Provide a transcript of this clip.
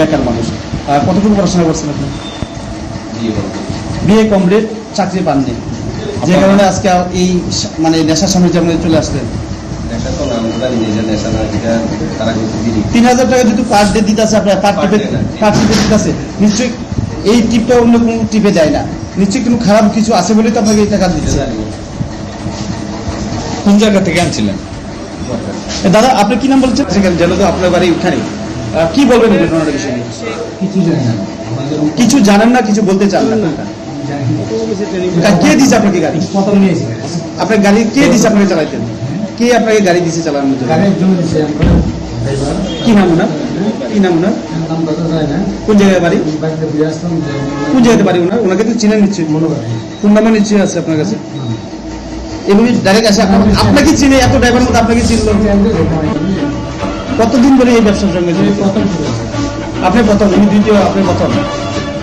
বেকার মানুষ। কতটুকু পড়াশোনা করছেন আপনি? বিয়ে করব কমপ্লিট চাকরি পাননি। যে কারণে আজকে এই মানে নেশার সামনে যেমন চলে আসলেন। নেশা নেশা তিন হাজার টাকা যদি পার ডে দিতে আছে আপনার পার টিপে পার টিপে দিতে আছে নিশ্চয়ই এই টিপটা অন্য কোনো টিপে যায় না। নিশ্চয়ই কোনো খারাপ কিছু আছে বলেই তো আপনাকে এই টাকা দিচ্ছে। জানি। কোন জায়গা থেকে আনছিলেন? দাদা আপনি কি নাম বলছেন? সেখানে যেন তো আপনার বাড়ি উঠানে। আহ, কি বলবেন এই ঘটনার বিষয়ে কিছু জানি না। কিছু জানেন না কিছু বলতে চান না? কে দিছে আপনাকে গাড়ি? আপনার গাড়ি কে দিছে আপনাকে চালাইতেন কে আপনাকে গাড়ি দিছে চালানোর জন্য? কি নাম ওনার? কি নাম ওনার? কোন জায়গায় বাড়ি? কোন জায়গাতে বাড়ি ওনার? ওনাকে তো মনে করি কোন নাম্বার নিশ্চয়ই আছে আপনার কাছে? এমনি ডাইরেক্ট আসে আপনার- আপনাকে চিনে এত ড্রাইভার মধ্যে আপনাকে চিনলো। কতদিন ধরে এই ব্যবসার সঙ্গে জড়িত। আপনি প্রথম দ্বিতীয় আপনি প্রথম